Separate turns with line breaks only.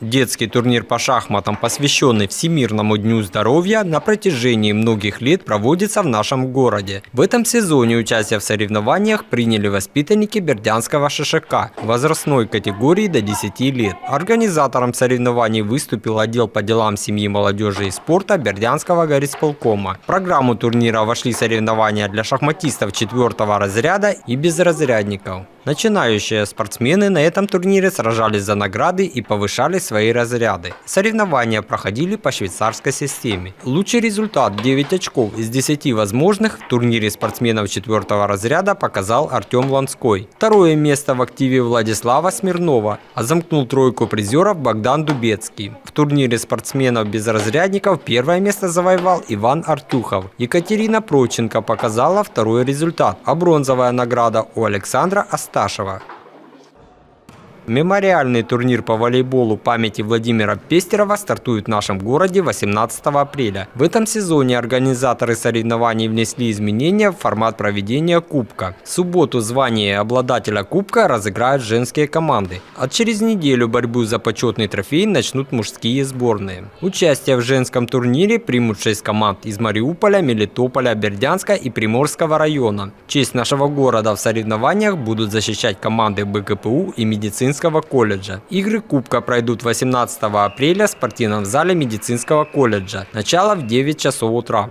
Детский турнир по шахматам, посвященный Всемирному дню здоровья, на протяжении многих лет проводится в нашем городе. В этом сезоне участие в соревнованиях приняли воспитанники Бердянского ШШК возрастной категории до 10 лет. Организатором соревнований выступил отдел по делам семьи, молодежи и спорта Бердянского горисполкома. В программу турнира вошли соревнования для шахматистов четвертого разряда и безразрядников. Начинающие спортсмены на этом турнире сражались за награды и повышали свои разряды. Соревнования проходили по швейцарской системе. Лучший результат 9 очков из 10 возможных в турнире спортсменов четвертого разряда показал Артем Ланской. Второе место в активе Владислава Смирнова, а замкнул тройку призеров Богдан Дубецкий. В турнире спортсменов безразрядников первое место завоевал Иван Артюхов. Екатерина Проченко показала второй результат, а бронзовая награда у Александра Асташева. Мемориальный турнир по волейболу памяти Владимира Пестерова стартует в нашем городе 18 апреля. В этом сезоне организаторы соревнований внесли изменения в формат проведения Кубка. В субботу звание обладателя Кубка разыграют женские команды, а через неделю борьбу за почетный трофей начнут мужские сборные. Участие в женском турнире примут 6 команд из Мариуполя, Мелитополя, Бердянска и Приморского района. Честь нашего города в соревнованиях будут защищать команды БКПУ и медицинского колледжа. Игры Кубка пройдут 18 апреля в спортивном зале медицинского колледжа. Начало в 9 часов утра.